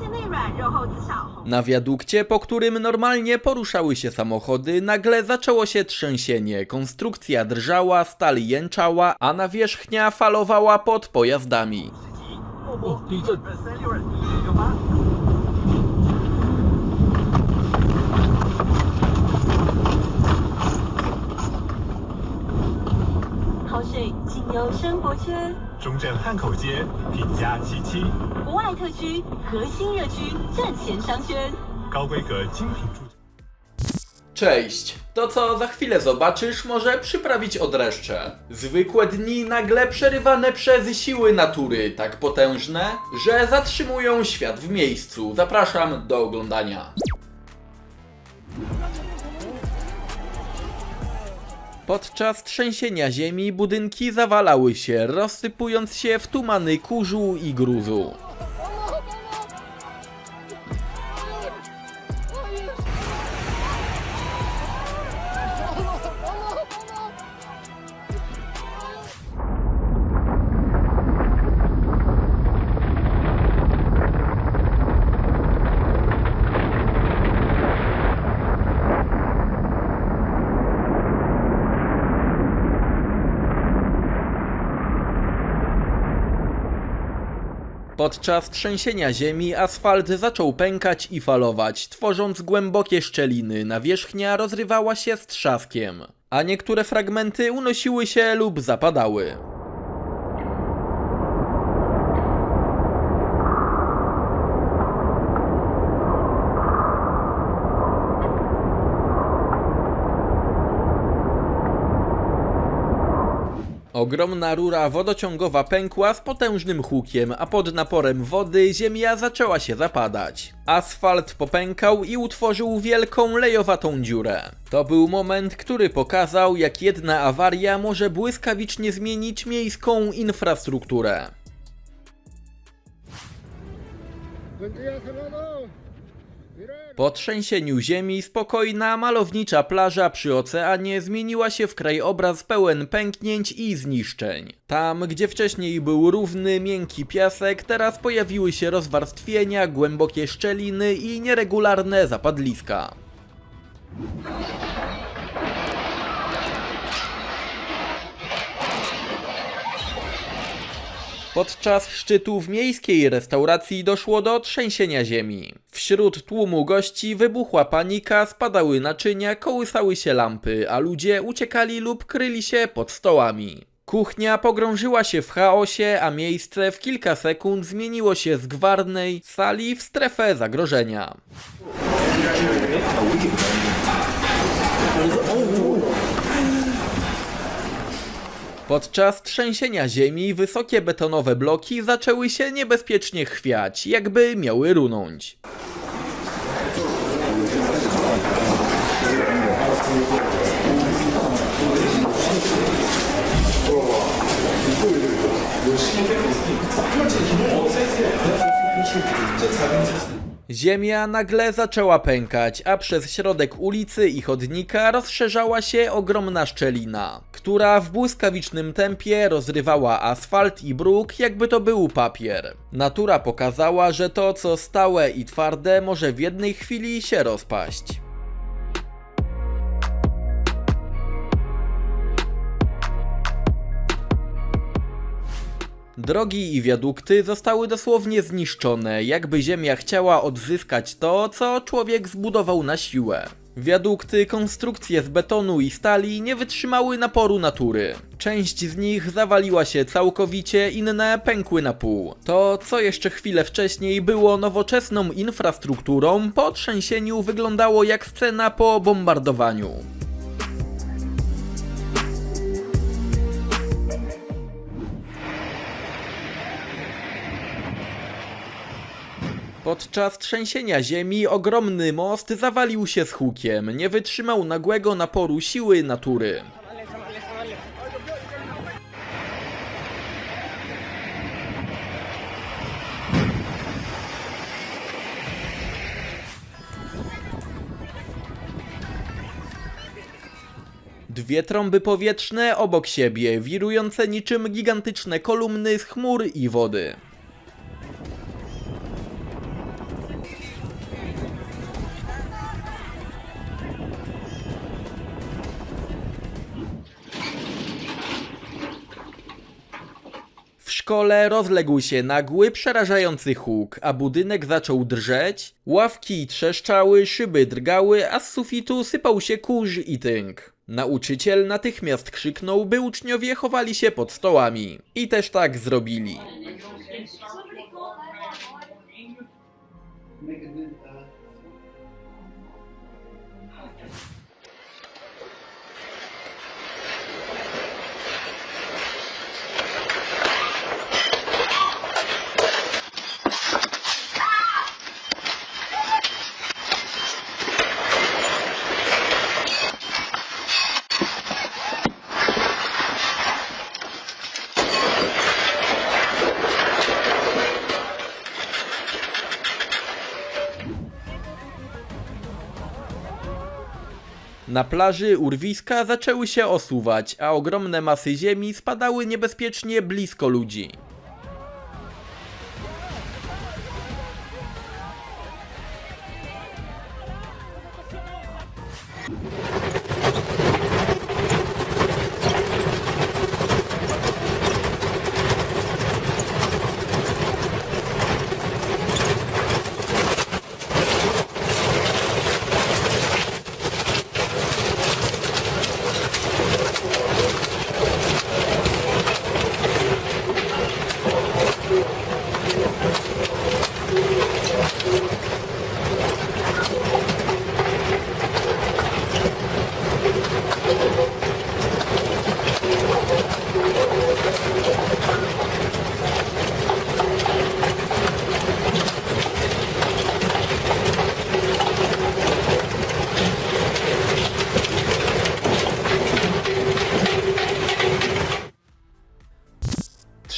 鲜内软，肉厚紫少红。 Na wiadukcie, po którym normalnie poruszały się samochody, nagle zaczęło się trzęsienie. Konstrukcja drżała, stal jęczała, a nawierzchnia falowała pod pojazdami. 哦，地震！本身六人有吗？好水经由生活圈，中正汉口街品家七七， 国外特区核心热区站前商圈。高规格精品住。 Cześć! To co za chwilę zobaczysz może przyprawić odreszcze. Zwykłe dni nagle przerywane przez siły natury tak potężne, że zatrzymują świat w miejscu. Zapraszam do oglądania. Podczas trzęsienia ziemi budynki zawalały się, rozsypując się w tumany kurzu i gruzu. Podczas trzęsienia ziemi asfalt zaczął pękać i falować, tworząc głębokie szczeliny. Nawierzchnia rozrywała się z trzaskiem, a niektóre fragmenty unosiły się lub zapadały. Ogromna rura wodociągowa pękła z potężnym hukiem, a pod naporem wody ziemia zaczęła się zapadać. Asfalt popękał i utworzył wielką lejowatą dziurę. To był moment, który pokazał, jak jedna awaria może błyskawicznie zmienić miejską infrastrukturę. Po trzęsieniu ziemi spokojna, malownicza plaża przy oceanie zmieniła się w krajobraz pełen pęknięć i zniszczeń. Tam, gdzie wcześniej był równy, miękki piasek, teraz pojawiły się rozwarstwienia, głębokie szczeliny i nieregularne zapadliska. Podczas szczytu w miejskiej restauracji doszło do trzęsienia ziemi. Wśród tłumu gości wybuchła panika, spadały naczynia, kołysały się lampy, a ludzie uciekali lub kryli się pod stołami. Kuchnia pogrążyła się w chaosie, a miejsce w kilka sekund zmieniło się z gwarnej sali w strefę zagrożenia. Podczas trzęsienia ziemi wysokie betonowe bloki zaczęły się niebezpiecznie chwiać, jakby miały runąć. Ziemia nagle zaczęła pękać, a przez środek ulicy i chodnika rozszerzała się ogromna szczelina, która w błyskawicznym tempie rozrywała asfalt i bruk, jakby to był papier. Natura pokazała, że to, co stałe i twarde, może w jednej chwili się rozpaść. Drogi i wiadukty zostały dosłownie zniszczone, jakby Ziemia chciała odzyskać to, co człowiek zbudował na siłę. Wiadukty, konstrukcje z betonu i stali nie wytrzymały naporu natury. Część z nich zawaliła się całkowicie, inne pękły na pół. To, co jeszcze chwilę wcześniej było nowoczesną infrastrukturą, po trzęsieniu wyglądało jak scena po bombardowaniu. Podczas trzęsienia ziemi ogromny most zawalił się z hukiem, nie wytrzymał nagłego naporu siły natury. Dwie trąby powietrzne obok siebie, wirujące niczym gigantyczne kolumny z chmur i wody. Szkole rozległ się nagły, przerażający huk, a budynek zaczął drżeć, ławki trzeszczały, szyby drgały, a z sufitu sypał się kurz i tynk. Nauczyciel natychmiast krzyknął, by uczniowie chowali się pod stołami. I też tak zrobili. Na plaży urwiska zaczęły się osuwać, a ogromne masy ziemi spadały niebezpiecznie blisko ludzi.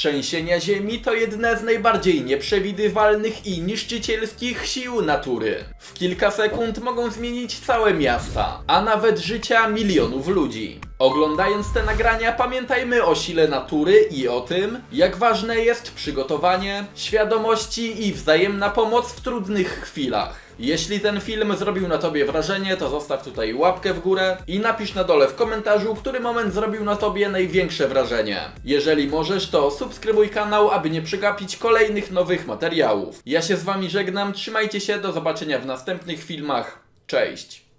Trzęsienia ziemi to jedne z najbardziej nieprzewidywalnych i niszczycielskich sił natury. W kilka sekund mogą zmienić całe miasta, a nawet życia milionów ludzi. Oglądając te nagrania pamiętajmy o sile natury i o tym, jak ważne jest przygotowanie, świadomości i wzajemna pomoc w trudnych chwilach. Jeśli ten film zrobił na tobie wrażenie, to zostaw tutaj łapkę w górę i napisz na dole w komentarzu, który moment zrobił na tobie największe wrażenie. Jeżeli możesz, to subskrybuj kanał, aby nie przegapić kolejnych nowych materiałów. Ja się z wami żegnam, trzymajcie się, do zobaczenia w następnych filmach. Cześć!